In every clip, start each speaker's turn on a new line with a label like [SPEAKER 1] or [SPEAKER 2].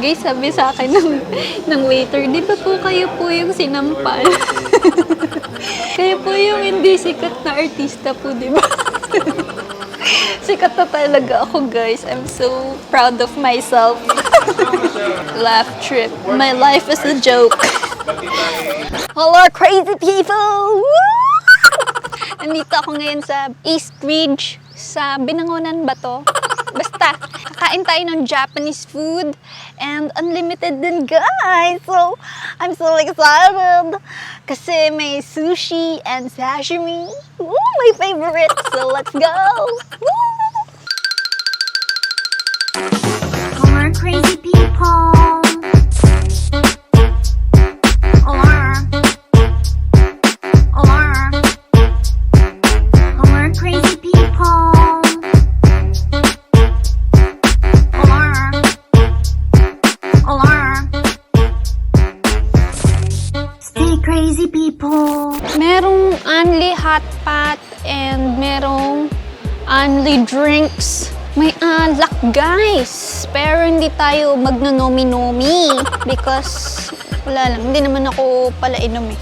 [SPEAKER 1] Guys, sabi sa akin ng, ng waiter, di ba po kayo po yung sinampal? kayo po yung hindi sikat na artista po, di ba? sikat na talaga ako, guys. I'm so proud of myself. Laugh trip. My life is a joke. Hello, crazy people! Nandito ako ngayon sa East Ridge, sa Binangonan ba to? Basta, kakain tayo ng Japanese food and unlimited din guys. So, I'm so excited kasi may sushi and sashimi. Woo, my favorite. So, let's go. Woo!
[SPEAKER 2] Crazy people.
[SPEAKER 1] Only drinks. May alak, guys. Pero hindi tayo magnonomi-nomi because wala lang, hindi naman ako pala inom eh.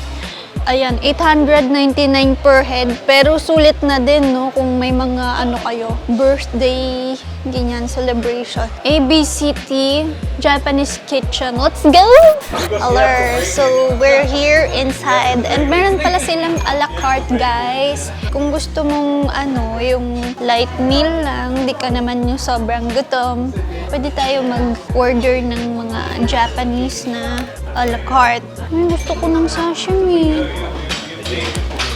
[SPEAKER 1] Ayan, 899 per head. Pero sulit na din, no? Kung may mga ano kayo, birthday, ganyan, celebration. ABCT, Japanese Kitchen. Let's go! Alert! So, we're here inside. And meron pala silang a la carte, guys. Kung gusto mong, ano, yung light meal lang, di ka naman yung sobrang gutom, pwede tayo mag-order ng mga Japanese na a la carte. Ay, gusto ko ng sashimi.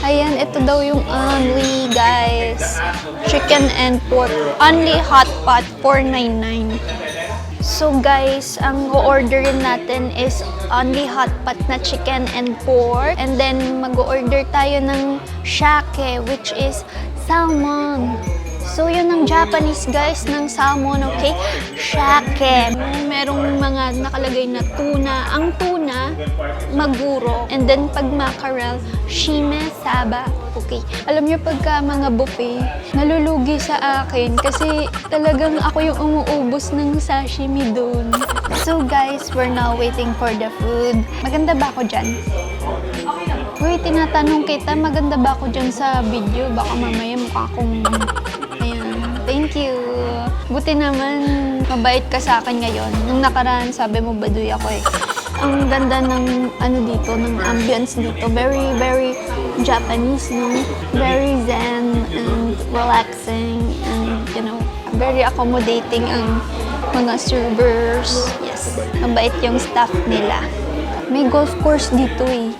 [SPEAKER 1] Ayan, ito daw yung only, guys. Chicken and pork. Only hot pot, 499. So guys, ang o-orderin natin is only hot pot na chicken and pork. And then mag-order tayo ng shake, which is salmon. So yun ang Japanese guys ng salmon, okay? Shake. Merong mga nakalagay na tuna. Ang tuna, maguro. And then pag mackerel, shime saba. Okay. Alam niyo pagka mga buffet, nalulugi sa akin kasi talagang ako yung umuubos ng sashimi doon. So guys, we're now waiting for the food. Maganda ba ako dyan? Uy, tinatanong kita, maganda ba ako dyan sa video? Baka mamaya mukha akong... Thank you. Buti naman, mabait ka sa akin ngayon. Nung nakaraan, sabi mo, baduy ako eh. Ang ganda ng ano dito, ng ambience dito. Very, very Japanese, no? Very zen and relaxing and, you know, very accommodating ang mga servers. Yes, mabait yung staff nila. May golf course dito eh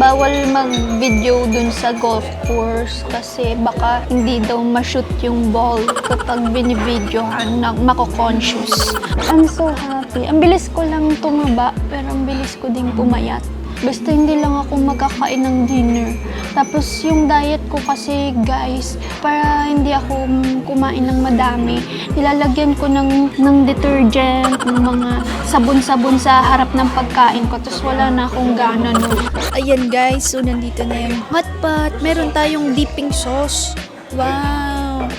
[SPEAKER 1] bawal mag-video dun sa golf course kasi baka hindi daw ma-shoot yung ball kapag binibidyohan na mako-conscious. I'm so happy. Ang bilis ko lang tumaba pero ang bilis ko ding pumayat. Basta hindi lang ako magkakain ng dinner. Tapos yung diet ko kasi guys, para hindi ako kumain ng madami, nilalagyan ko ng, ng detergent, ng mga sabon-sabon sa harap ng pagkain ko. Tapos wala na akong gana nun. Ayan guys, so nandito na yung hot pot. Meron tayong dipping sauce. Wow!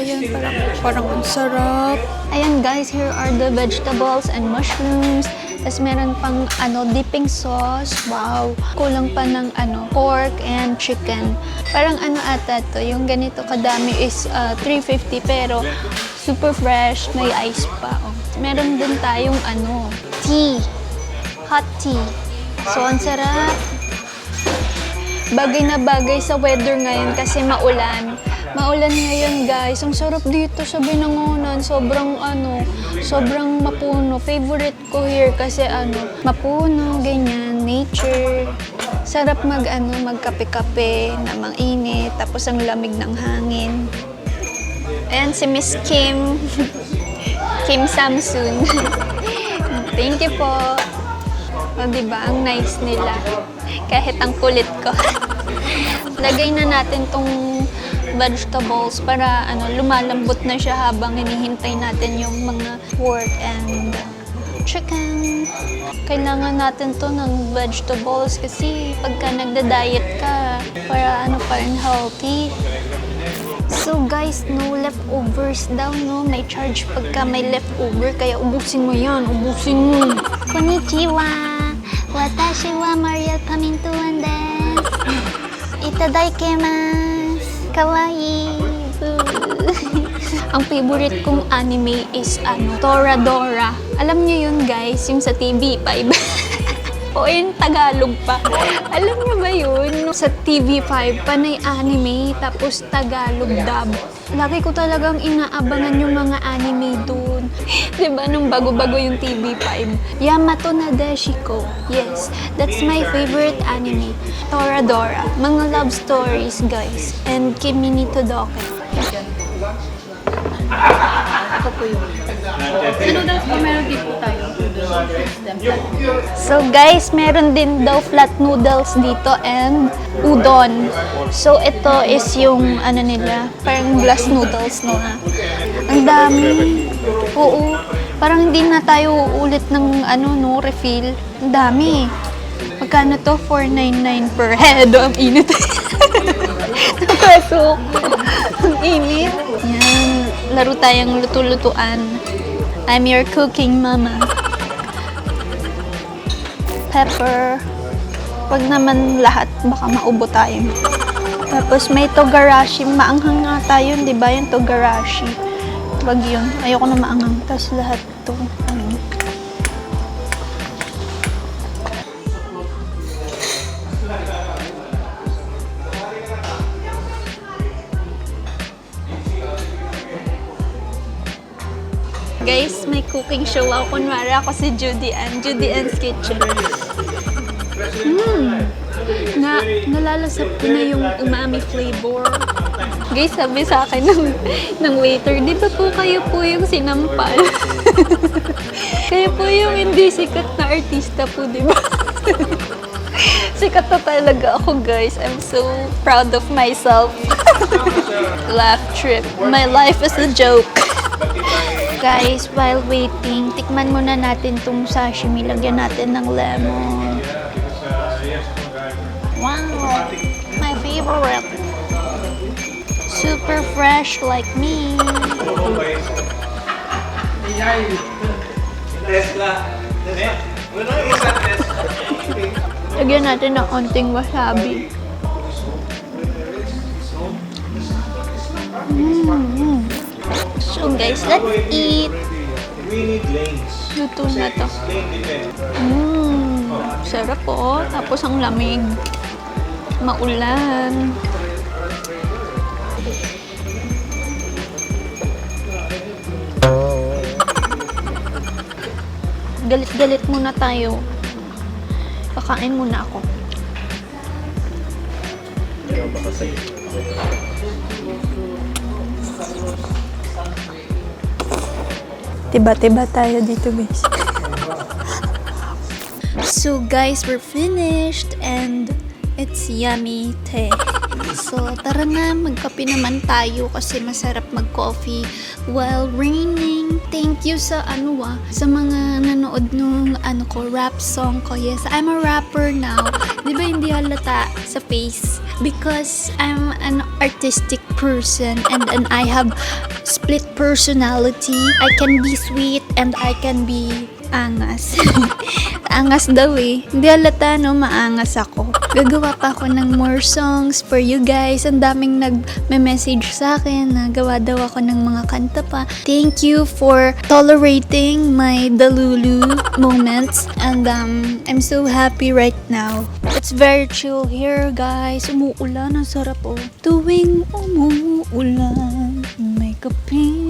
[SPEAKER 1] Ayan, parang, parang ang sarap. Ayan guys, here are the vegetables and mushrooms. Tapos meron pang ano, dipping sauce. Wow! Kulang pa ng ano, pork and chicken. Parang ano ata to, yung ganito kadami is uh, 350 pero super fresh, may ice pa. Oh. Meron din tayong ano, tea. Hot tea. So, ang sarap. Bagay na bagay sa weather ngayon kasi maulan. Maulan ngayon guys. Ang sarap dito sa Binangonan. Sobrang ano, sobrang mapuno. Favorite ko here kasi ano, mapuno, ganyan, nature. Sarap mag ano, magkape-kape na mainit. Tapos ang lamig ng hangin. Ayan si Miss Kim. Kim Samsung. Thank you po. O, diba? Ang nice nila. Kahit ang kulit ko. Lagay na natin tong vegetables para ano lumalambot na siya habang hinihintay natin yung mga pork and chicken. Kailangan natin to ng vegetables kasi pagka nagda-diet ka, para ano pa rin healthy. So guys, no leftovers daw, no? May charge pagka may leftover, kaya ubusin mo yan, ubusin mo. Konnichiwa! Watashi wa Maria Kamintuan desu. Itadaikimasu. Kawaii. Ang favorite kong anime is ano, Toradora. Alam niyo yun guys, yung sa TV5. o yung Tagalog pa. Alam niyo ba yun? Sa TV5, panay anime, tapos Tagalog dub. Lagi ko talagang inaabangan yung mga anime dun. 'Di ba nung bago-bago yung TV5? Yamato Nadeshiko. Yes, that's my favorite anime. Toradora. Mga love stories, guys. And Kimi ni Todoke.
[SPEAKER 3] Ako po yun. Sa noodles po, meron din po tayo.
[SPEAKER 1] So guys, meron din daw flat noodles dito and udon. So ito is yung ano nila, parang glass noodles no ha. Ang dami. Oo. Parang hindi na tayo uulit ng ano no, refill. Ang dami. Magkano to? 499 per head. Ang init. Napasok. Ang init. Yan. Laro tayong luto-lutuan. I'm your cooking mama pepper. Wag naman lahat, baka maubo tayo. Tapos may togarashi, maanghang nga tayo, di ba? Yung togarashi. Wag yun, ayoko na maanghang. Tapos lahat to. Guys, may cooking show ako. Kunwari ako si Judy Ann. Judy Ann's Kitchen. Mmm. Na, nalalasap ko na yung umami flavor. Guys, sabi sa akin ng, ng waiter, di ba po kayo po yung sinampal? kayo po yung hindi sikat na artista po, di ba? sikat na talaga ako, guys. I'm so proud of myself. Laugh trip. My life is a joke. Guys, while waiting, tikman muna natin tong sashimi. Lagyan natin ng lemon. Wow! My favorite. Super fresh like me. Lagyan natin ng onting wasabi. So guys, let's eat. Luto na to. Mmm, sarap po. Tapos ang lamig. Maulan. Galit-galit muna tayo. Kakain muna ako. Tiba-tiba tayo dito, guys. So guys, we're finished and it's yummy tea. So tara na, magkape naman tayo kasi masarap mag-coffee while raining. Thank you sa ano ah, sa mga nanood nung ano ko, rap song ko. Yes, I'm a rapper now. Di ba hindi halata sa face? Because I'm an artistic person and, and I have split personality. I can be sweet and I can be angas. angas daw eh. Hindi halata no, maangas ako. Gagawa pa ako ng more songs for you guys. Ang daming nag-message sa akin na gawa daw ako ng mga kanta pa. Thank you for tolerating my dalulu moments. And um, I'm so happy right now. It's very chill here, guys. Umuulan. Ang sarap oh. Tuwing umuulan, may kapiling ka and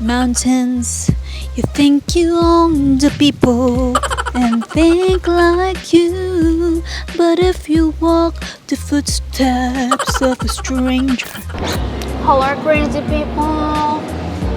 [SPEAKER 1] mountains. You think you own the people and think like you. But if you walk the footsteps of a stranger. Hello, crazy people!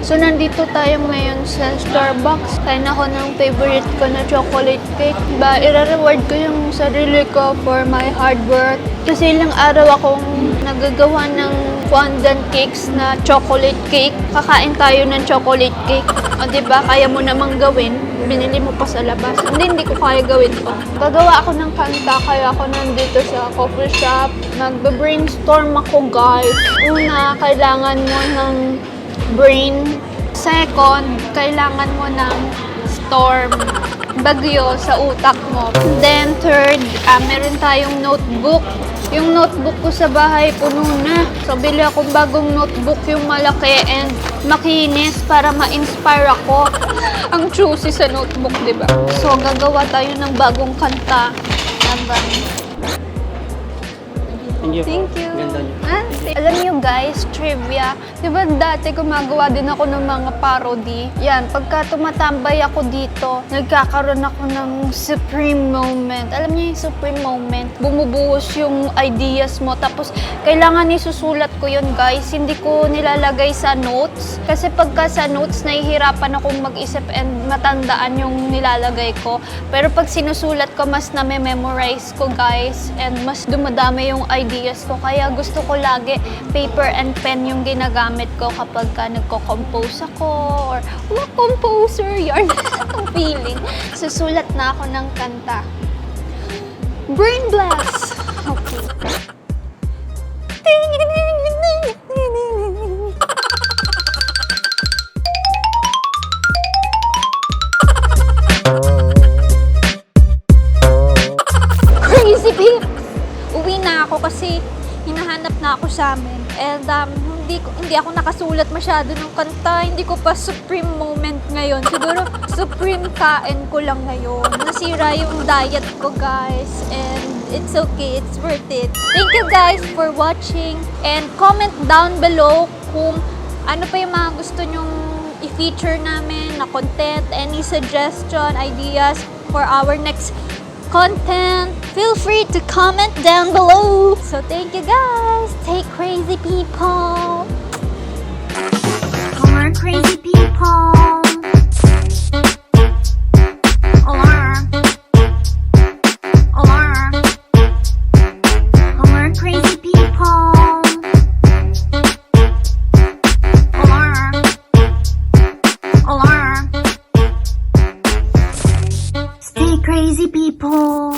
[SPEAKER 1] So, nandito tayo ngayon sa Starbucks. Kain ako ng favorite ko na chocolate cake. Ba, ira-reward ko yung sarili ko for my hard work. Kasi ilang araw akong nagagawa ng fondant cakes na chocolate cake. Kakain tayo ng chocolate cake. O, di ba? Kaya mo namang gawin. Binili mo pa sa labas. Hindi, hindi ko kaya gawin to. Gagawa ako ng kanta, kaya ako nandito sa coffee shop. Nagbe-brainstorm ako, guys. Una, kailangan mo ng brain. Second, kailangan mo ng storm bagyo sa utak mo. Then third, ah, meron tayong notebook. Yung notebook ko sa bahay puno na. So bili akong bagong notebook yung malaki and makinis para ma-inspire ako. Ang choosy sa notebook, di ba? So gagawa tayo ng bagong kanta. Thank you. Ah, th- alam niyo guys, trivia. Di ba dati gumagawa din ako ng mga parody? Yan, pagka tumatambay ako dito, nagkakaroon ako ng supreme moment. Alam niyo yung supreme moment? Bumubuhos yung ideas mo. Tapos, kailangan isusulat ko yun guys. Hindi ko nilalagay sa notes. Kasi pagka sa notes, nahihirapan akong mag-isip and matandaan yung nilalagay ko. Pero pag sinusulat ko, mas na-memorize ko guys. And mas dumadami yung ideas ko. Kaya gusto ko lagi paper and pen yung ginagamit ko kapag ka nagko-compose ako or wala composer yarn ang feeling. Susulat na ako ng kanta. Brain blast! Okay. Crazy um, hindi, hindi ako nakasulat masyado ng kanta. Hindi ko pa supreme moment ngayon. Siguro supreme kain ko lang ngayon. Nasira yung diet ko, guys. And it's okay. It's worth it. Thank you guys for watching. And comment down below kung ano pa yung mga gusto nyong i-feature namin na content, any suggestion, ideas for our next content, feel free to comment down below. So thank you guys. Take
[SPEAKER 2] crazy people.